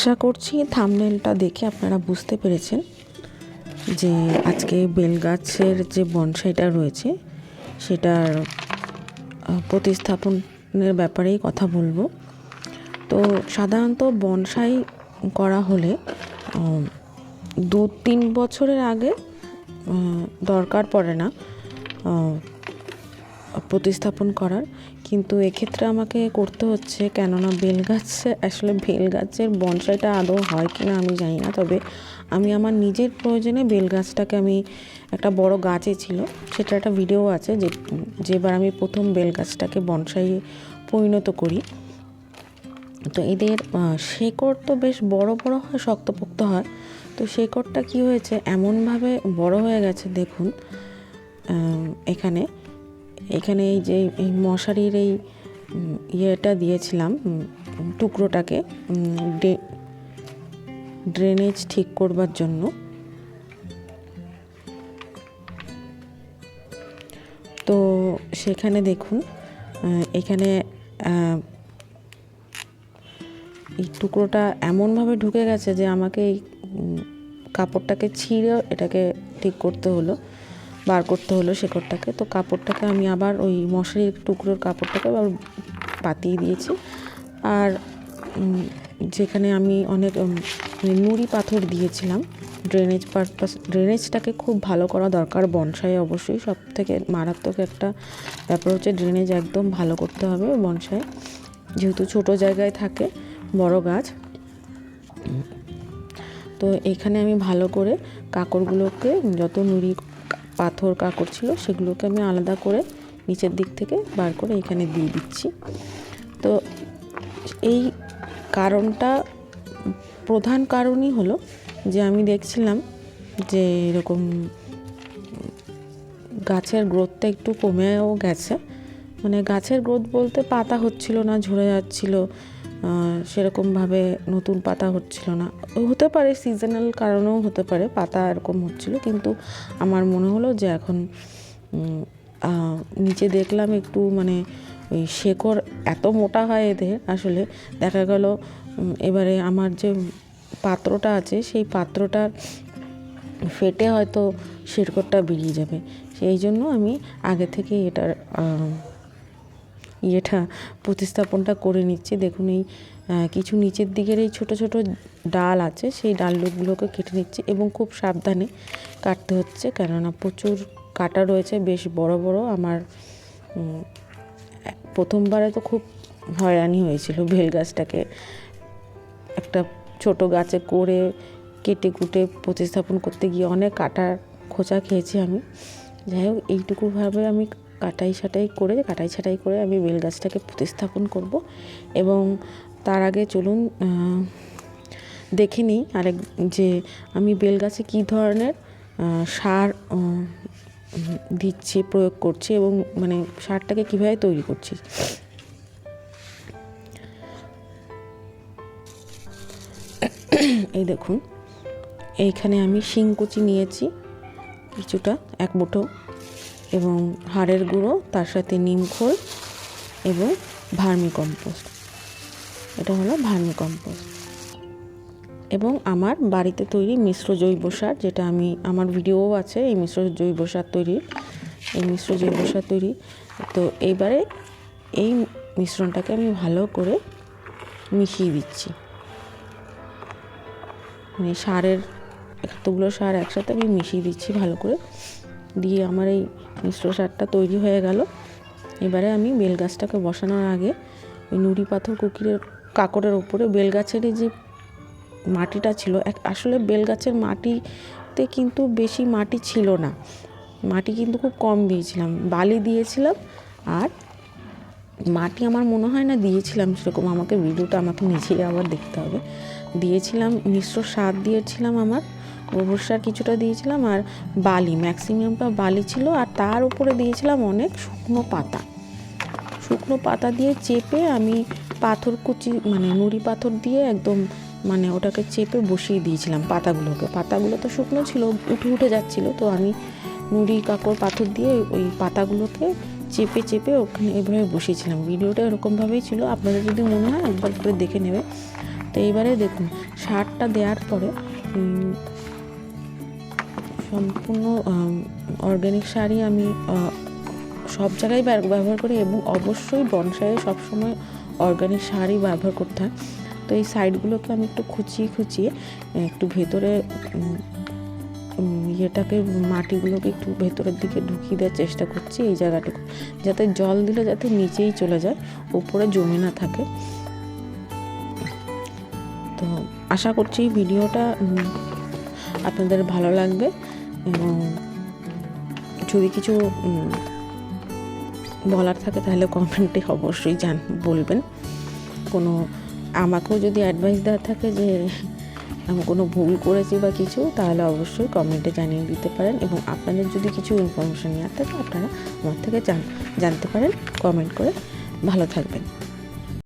আশা করছি থামনেলটা দেখে আপনারা বুঝতে পেরেছেন যে আজকে বেলগাছের যে বনসাইটা রয়েছে, সেটার প্রতিস্থাপনের ব্যাপারেই কথা বলব। তো সাধারণত বনসাই করা হলে দু তিন বছরের আগে দরকার পড়ে না। প্রতিস্থাপন করার। কিন্তু এক্ষেত্রে আমাকে করতে হচ্ছে কেননা বেলগাছ আসলে বেলগাছের বনসাইটা আদৌ হয় কি না আমি জানি না। তবে আমি আমার নিজের প্রয়োজনে বেলগাছটাকে আমি একটা বড় গাছে ছিল সেটা একটা ভিডিও আছে যে, যেবার আমি প্রথম বেলগাছটাকে বনসাই পরিণত করি। তো এদের শেকড় তো বেশ বড় বড় হয়, শক্তপোক্ত হয়। তো শেকড়টা কি হয়েছে? এমনভাবে বড় হয়ে গেছে, দেখুন এখানে। এখানে এই যে এই মশারির এই ইয়েটা দিয়েছিলাম টুকরোটাকে ড্রেনেজ ঠিক করবার জন্য। তো সেখানে দেখুন এখানে এই টুকরোটা এমনভাবে ঢুকে গেছে যে আমাকে এই কাপড়টাকে ছিঁড়ে এটাকে ঠিক করতে হলো। করতে হলো শেকড়টাকে। তো কাপড়টাকে আমি আবার ওই মশারির টুকরোর কাপড়টাকে আবার পাতিয়ে দিয়েছি। আর যেখানে আমি অনেক মানে নুড়ি পাথর দিয়েছিলাম ড্রেনেজ পারপাস ড্রেনেজটাকে খুব ভালো করা দরকার বনসাই অবশ্যই। সব থেকে মারাত্মক একটা ব্যাপার হচ্ছে ড্রেনেজ একদম ভালো করতে হবে বনসাই। যেহেতু ছোট জায়গায় থাকে বড় গাছ। তো এখানে আমি ভালো করে কাকড়গুলোকে যত নুড়ি পাথর কাকড় ছিল, সেগুলোকে আমি আলাদা করে নিচের দিক থেকে বার করে এখানে দিয়ে দিচ্ছি। তো এই কারণটা, প্রধান কারণই হলো যে আমি দেখছিলাম যে এরকম গাছের গ্রোথটা একটু কমেও গেছে। মানে গাছের গ্রোথ বলতে পাতা হচ্ছিল না, ঝরে যাচ্ছিল সেরকমভাবে নতুন পাতা হচ্ছিল না। হতে পারে সিজনাল কারণেও হতে পারে, পাতা এরকম হচ্ছিল, কিন্তু আমার মনে হলো যে এখন নিচে দেখলাম একটু মানে ওই শেকড় এত মোটা হয় এদের, আসলে দেখা গেল এবারে আমার যে পাত্রটা আছে, সেই পাত্রটার ফেটে হয়তো শেকড়টা বেরিয়ে যাবে। সেই জন্য আমি আগে থেকে এটার ইয়েটা প্রতিস্থাপনটা করে নিচ্ছি। দেখুন এই কিছু নিচের দিকের এই ছোট ছোট ডাল আছে, সেই ডালগুলোকে কেটে নিচ্ছি এবং খুব সাবধানে কাটতে হচ্ছে। কেননা প্রচুর কাটা রয়েছে, বেশ বড় বড়। আমার প্রথমবারে তো খুব হয়রানি হয়েছিল বেল গাছটাকে। একটা ছোট গাছে করে কেটে কুটে প্রতিস্থাপন করতে গিয়ে অনেক কাটার খোঁচা খেয়েছি আমি। যাই হোক, এইটুকুভাবে আমি কাটাই ছাটাই করে, কাটাই ছাটাই করে আমি বেল গাছটাকে প্রতিস্থাপন করব। এবং তার আগে চলুন দেখে নিই আরেক যে আমি বেল গাছে কী ধরনের সার দিচ্ছি, প্রয়োগ করছি এবং মানে সারটাকে কীভাবে তৈরি করছি। এই দেখুন, এইখানে আমি শিংকুচি নিয়েছি কিছুটা, এক মুঠো এবং হাড়ের গুঁড়ো, তার সাথে নিম খোল এবং ভার্মি কম্পোস্ট এটা হলো ভার্মি কম্পোস্ট এবং আমার বাড়িতে তৈরি মিশ্র জৈব সার, যেটা আমি, আমার ভিডিও আছে এই মিশ্র জৈব সার তৈরির। এই মিশ্র জৈব সার তৈরি। তো এইবারে এই মিশ্রণটাকে আমি ভালো করে মিশিয়ে দিচ্ছি। মানে সারের এতগুলো সার একসাথে আমি মিশিয়ে দিচ্ছি ভালো করে। দিয়ে আমার এই মিশ্র সারটা তৈরি হয়ে গেল। এবারে আমি বেল গাছটাকে বসানোর আগে ওই নুড়ি পাথর কুকিরের কাকড়ের ওপরে বেল গাছের যে মাটিটা ছিল, এক আসলে বেল গাছের মাটিতে কিন্তু বেশি মাটি ছিল না। মাটি কিন্তু খুব কম দিয়েছিলাম, বালি দিয়েছিলাম আর মাটি আমার মনে হয় না দিয়েছিলাম সেরকম, আমাকে ভিডিওটা আমাকে নিজেই আবার দেখতে হবে। দিয়েছিলাম, মিশ্র সার দিয়েছিলাম আমার। গোবর সার কিছুটা দিয়েছিলাম আর বালি, ম্যাক্সিমামটা বালি ছিল আর তার উপরে দিয়েছিলাম অনেক শুকনো পাতা। শুকনো পাতা দিয়ে চেপে আমি পাথর কুচি মানে নুড়ি পাথর দিয়ে একদম মানে ওটাকে চেপে বসিয়ে দিয়েছিলাম পাতাগুলোকে। পাতাগুলো তো শুকনো ছিল, উঠে উঠে যাচ্ছিল, তো আমি নুড়ি কাকড় পাথর দিয়ে ওই পাতাগুলোকে চেপে চেপে ওখানে এভাবে বসিয়েছিলাম। ভিডিওটা এরকমভাবেই ছিল আপনাদের যদি মনে হয় একবার করে দেখে নেবে তো এইবারে দেখুন, সারটা দেওয়ার পরে সম্পূর্ণ অর্গ্যানিক শাড়ি আমি সব জায়গায় ব্যবহার করি এবং অবশ্যই বনসাইয়ে সবসময় অর্গ্যানিক শাড়ি ব্যবহার করতে হয়। তো এই সাইডগুলোকে আমি একটু খুঁচিয়ে খুঁচিয়ে, একটু ভেতরে ইয়েটাকে, মাটিগুলোকে একটু ভেতরের দিকে ঢুকিয়ে দেওয়ার চেষ্টা করছি এই জায়গাটুকু। যাতে জল দিলে যাতে নিচেই চলে যায়, উপরে জমে না থাকে। তো আশা করছি ভিডিওটা আপনাদের ভালো লাগবে। এবং যদি কিছু বলার থাকে তাহলে কমেন্টে অবশ্যই জান, বলবেন। কোনো, আমাকেও যদি অ্যাডভাইস দেওয়ার থাকে যে, আমি কোনো ভুল করেছি বা কিছু, তাহলে অবশ্যই কমেন্টে জানিয়ে দিতে পারেন এবং আপনাদের যদি কিছু ইনফরমেশান নেওয়ার থাকে, আপনারা আমার থেকে জান, জানতে পারেন কমেন্ট করে ভালো থাকবেন।